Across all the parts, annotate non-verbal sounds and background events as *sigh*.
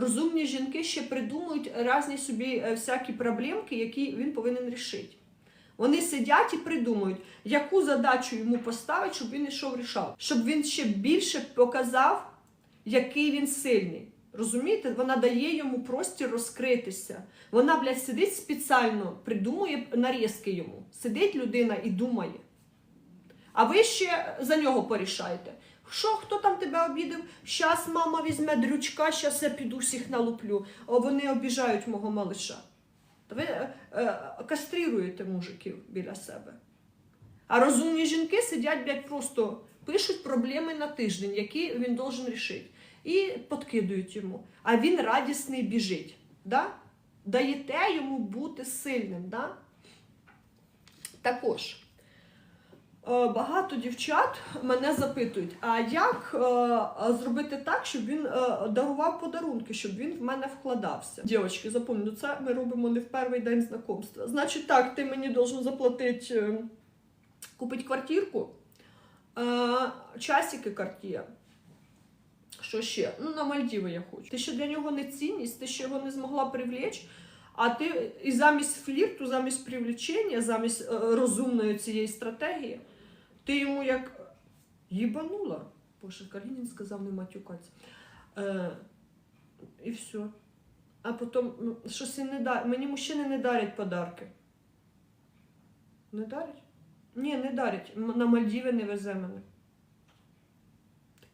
розумні жінки ще придумують різні собі е, всякі проблемки, які він повинен рішити. Вони сидять і придумують, яку задачу йому поставити, щоб він йшов рішав, щоб він ще більше показав, який він сильний. Розумієте, вона дає йому простір розкритися. Вона, блядь, сидить спеціально, придумує нарізки йому. Сидить людина і думає. А ви ще за нього порішаєте. Що, хто там тебе обідав? Щас мама візьме дрючка, щас я піду всіх налуплю. О, вони обіжають мого малиша. Ви е, е, кастрируєте мужиків біля себе. А розумні жінки сидять, блядь, просто пишуть проблеми на тиждень, які він должен рішити. І подкидують йому. А він радісний біжить. Да? Даєте йому бути сильним. Да? Також. Е, Багато дівчат мене запитують, а як е, зробити так, щоб він е, дарував подарунки, щоб він в мене вкладався? Дівчатки, запам'ятаю, це ми робимо не в перший день знайомства. Значить, так, ти мені должен заплатити, купити квартирку, часики Cartier. Що ще? Ну, на Мальдіви я хочу. Ти ще для нього не цінність, ти ще його не змогла привлечь. А ти і замість флірту, замість привлечення, замість е, розумної цієї стратегії, ти йому як їбанула. Боже, Калінін сказав не матюкаться. Е, і все. А потім ну, щось і не да... мені мужчини не дарять подарки. Не дарять? Ні, не дарять. На Мальдіви не везе мене.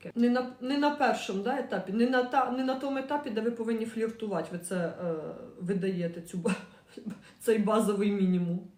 Таке. Не на, не на першому да, етапі, не на, та, не на тому етапі, де ви повинні фліртувати. Ви це е, видаєте цю, *laughs* цей базовий мінімум.